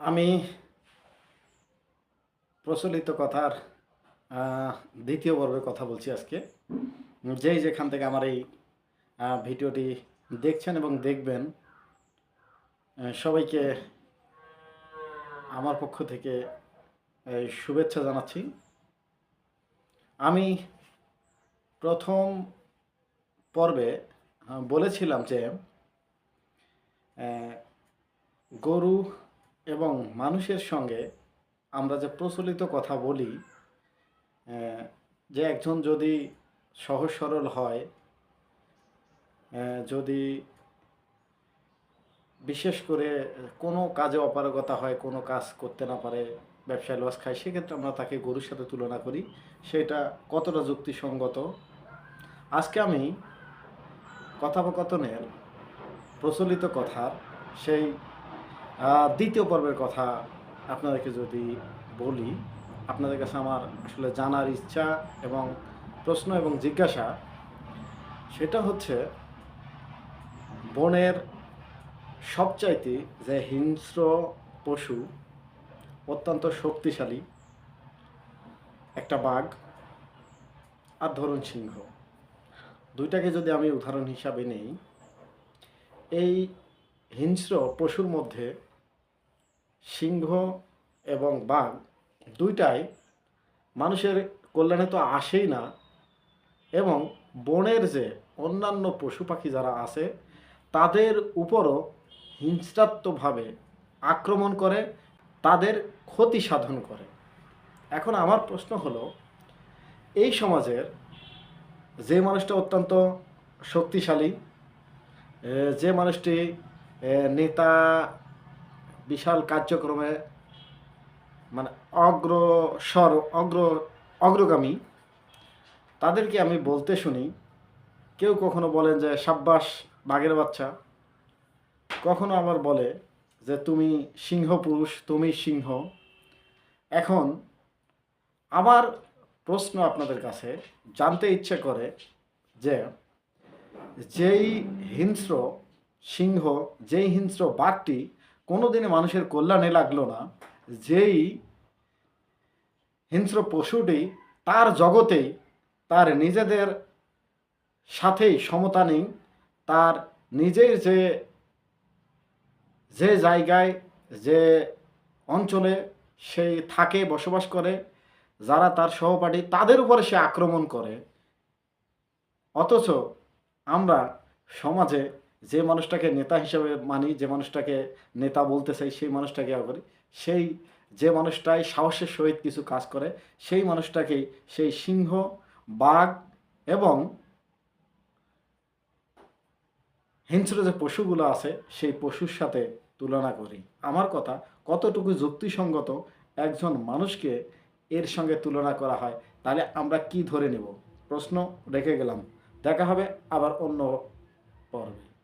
আমি প্রচলিত কথার দ্বিতীয় পর্বে কথা বলছি আজকে। যেই যেখান থেকে আমার এই ভিডিওটি দেখছেন এবং দেখবেন সবাইকে আমার পক্ষ থেকে শুভেচ্ছা জানাচ্ছি। আমি প্রথম পর্বে বলেছিলাম যে গরু এবং মানুষের সঙ্গে আমরা যে প্রচলিত কথা বলি যে একজন যদি সহজ সরল হয় যদি বিশেষ করে কোনো কাজে অপারগতা হয়, কোনো কাজ করতে না পারে, ব্যবসায় লস খায়, সেক্ষেত্রে আমরা তাকে গরুর সাথে তুলনা করি। সেটা কতটা যুক্তিসঙ্গত? আজকে আমি কথোপকথনের প্রচলিত কথার সেই দ্বিতীয় পর্বের কথা আপনাদেরকে যদি বলি, আপনাদের কাছে আমার আসলে জানার ইচ্ছা এবং প্রশ্ন এবং জিজ্ঞাসা, সেটা হচ্ছে, বনের সবচাইতে যে হিংস্র পশু, অত্যন্ত শক্তিশালী, একটা বাঘ আর ধরুন সিংহ। দুইটাকে যদি আমি উদাহরণ হিসাবে নেই, এই হিংস্র পশুর মধ্যে সিংহ এবং বাঘ দুইটাই মানুষের কল্যাণে তো আসেই না। এবং বনের যে অন্যান্য পশু পাখি যারা আছে, তাদের উপরও হিংস্রাত্মকভাবে আক্রমণ করে, তাদের ক্ষতি সাধন করে। এখন আমার প্রশ্ন হলো, এই সমাজের যে মানুষটা অত্যন্ত শক্তিশালী যে মানুষটি নেতা বিশাল কার্যক্রমে মানে অগ্রসর, অগ্র, অগ্রগামী। তাদেরকে আমি বলতে শুনি, কেউ কখনো বলেন যে, সাব্বাস, বাঘের বাচ্চা। কখনো আবার বলে যে, তুমি সিংহ পুরুষ, তুমি সিংহ। এখন আমার প্রশ্ন আপনাদের কাছে, জানতে ইচ্ছে করে যে, যেই হিংস্র সিংহ, যেই হিংস্র বাঘটি কোনোদিনে মানুষের কল্যাণে লাগল না। যেই হিংস্র পশুটি তার জগতেই তার নিজেদের সাথেই সমতা নেই, তার নিজের যে যে জায়গায়, যে অঞ্চলে সে থাকে, বসবাস করে, যারা তার সহপাঠী, তাদের উপরে সে আক্রমণ করে। অথচ আমরা সমাজে যে মানুষটাকে নেতা হিসেবে মানি, যে মানুষটাকে নেতা বলতে চাই, সেই মানুষটাকে করি। সেই যে মানুষটাই সাহসের সহিত কিছু কাজ করে, সেই মানুষটাকেই সেই সিংহ, বাঘ এবং হিংস্র যে পশুগুলো আছে, সেই পশুর সাথে তুলনা করি। আমার কথা, কতটুকু যুক্তিসঙ্গত একজন মানুষকে এর সঙ্গে তুলনা করা হয়, তাহলে আমরা কি ধরে নেব? প্রশ্ন রেখে গেলাম। দেখা হবে আবার অন্য পর্বে।